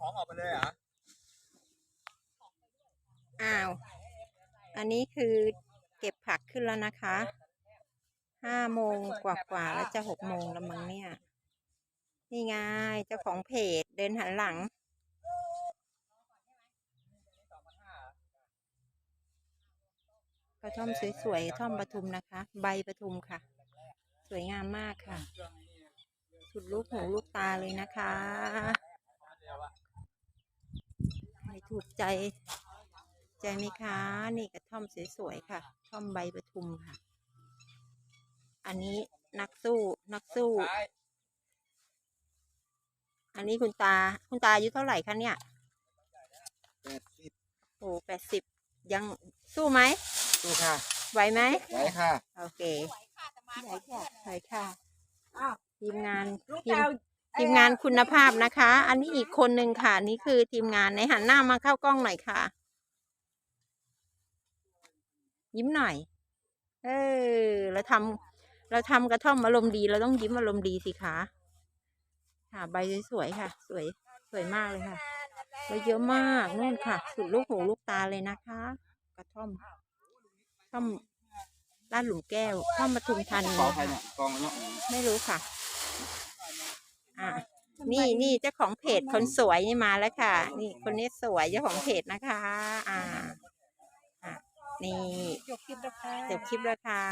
ของออกไปเลยเหรออ้าว อันนี้คือเก็บผักขึ้นแล้วนะคะ ห้าโมงกว่าๆแล้วจะหกโมงแล้วมั้งเนี่ย นี่ไงเจ้าของเพจเดินหันหลัง กระท่อมสวยๆกระท่อมปทุมนะคะ ใบปทุมค่ะ สวยงามมากค่ะ สุดลูกหูลูกตาเลยนะคะ ถูกใจ ใจไหมคะ นี่กระท่อมสวยๆค่ะ ท่อมใบปทุมค่ะ อันนี้นักสู้นักสู้ อันนี้คุณตาคุณตาอายุเท่าไหร่คะเนี่ยแปดสิบโอ้แปดสิบยังสู้ไหมดูค่ะ ไหวไหมไหวค่ะ โอเคไหวค่ะไหวค่ะอ้าวทีมงานลูกทีมแก้ว ทีมงานคุณภาพนะคะ อันนี้อีกคนหนึ่งค่ะ นี่คือทีมงานในหันหน้ามาเข้ากล้องหน่อยค่ะ ยิ้มหน่อย เออเราทำเราทำกระท่อมอารมณ์ดีเราต้องยิ้มอารมณ์ดีสิคะค่ะ ใบสวยๆค่ะ สวยสวยมากเลยค่ะใบเยอะมากนู่นค่ะ สุดลูกหูลูกตาเลยนะคะ กระท่อมท่อมลาดหลุมแก้วท่อมปทุมธานีกองใครเนี่ยกองเนาะไม่รู้ค่ะ นี่นี่เจ้าของเพจคนสวยนี่มาแล้วค่ะ นี่คนนี้สวยเจ้าของเพจนะคะ อ่าอะนี่จบคลิปแล้วค่ะ จบคลิปแล้วค่ะ